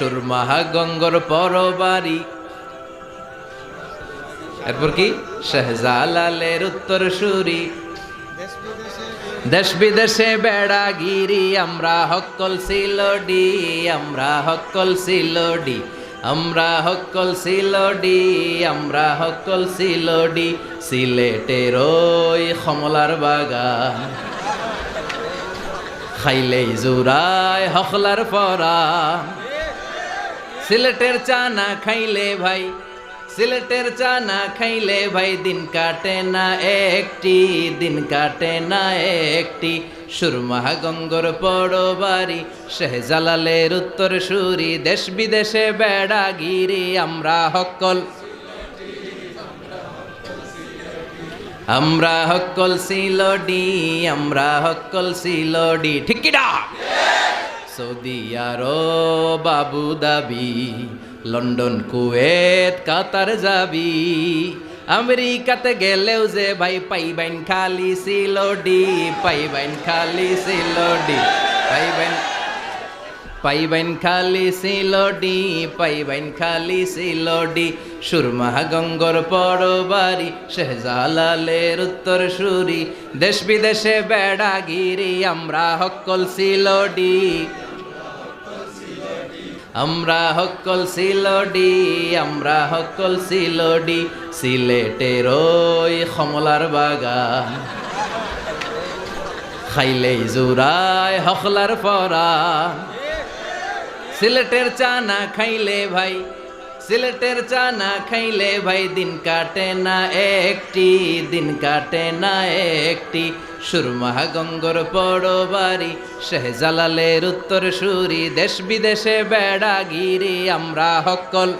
সুরমাহা গঙ্গর পরবারি। এরপর কি? শাহজালালের উত্তর সুরি। দেশ বিদেশে বেড়াগিরি, আমরা হকল সিলডি, আমরা হকল সিলডি, আমরা হকল সিলডি, আমরা হকল সিলডি, সিলেটের ওই কমলার বাগান। খাইলেই জুরায় হকলার পরা সিলেটের চা না খাইলে ভাই, সিলেটের চা না খাইলে ভাই, দিন কাটে না একটি, দিন কাটে না একটি। সুরমাহা গঙ্গর পড়ো বাড়ি শেহজালালের উত্তর সুরি, দেশ বিদেশে বেড়াগিরি আমরা হকল। আমরা হকল সিলডি আমরা হকল সিলডি ঠিকিটা সৌদি আরব আবু দাবি, লন্ডন, কুয়েত, কাতার যাবি। আমেরিকাতে গেলেও যে ভাই পাইবেন খালি সিলডি পাইবেন খালি সিলডি পাইবেন পাইবেন খালি সিলডি পাইবেন খালি সিলডি সুরমাহা গঙ্গর পরবারি, শেহজালালের উত্তর সুরি। দেশ বিদেশে বেড়াগিরি, আমরা হকল সিলডি আমরা হকল সিলডি, আমরা হকল সিলডি, সিলেটের ওই কমলার বাগান। খাইলেই জুরায় হকলার পরা সিলেটের চা না খাইলে ভাই সিলেটের চা না খাইলে ভাই দিন কাটে না একটি, দিন কাটে না একটি। সুরমাহা গঙ্গর পড়ো বাড়ি, শেহজালালের উত্তর সুরি। দেশ বিদেশে বেড়াগিরি আমরা হকল।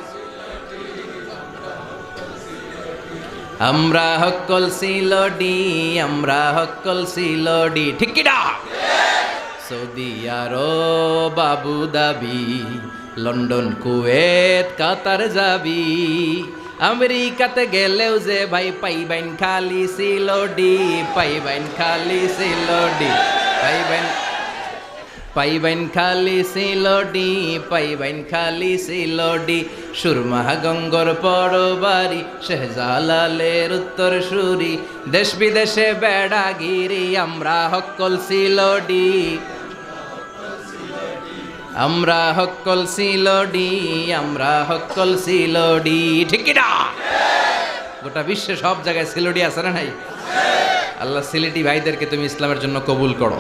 আমরা হকল সিলডি, আমরা হকল সিলডি। ঠিকিটা সৌদি আরব আবু দাবি, লন্ডন, কুয়েত, কাতার যাবি। আমেরিকাতে গেলেও যে ভাই পাইবেন খালি সিলডি পাইবেন খালি সিলডি পাইবেন পাইবেন খালি সিলডি পাইবেন খালি সিলডি। সুরমাহা গঙ্গর পরবারি, শেহজালালের উত্তর সুরি। দেশ বিদেশে বেড়াগিরি, আমরা হকল সিলডি। আমরা হকল সিলডি, আমরা হকল সিলডি। না গোটা বিশ্বে সব জায়গায় সিলডি আছে না নাই? আল্লাহ সিলেটি ভাইদেরকে তুমি ইসলামের জন্য কবুল করো।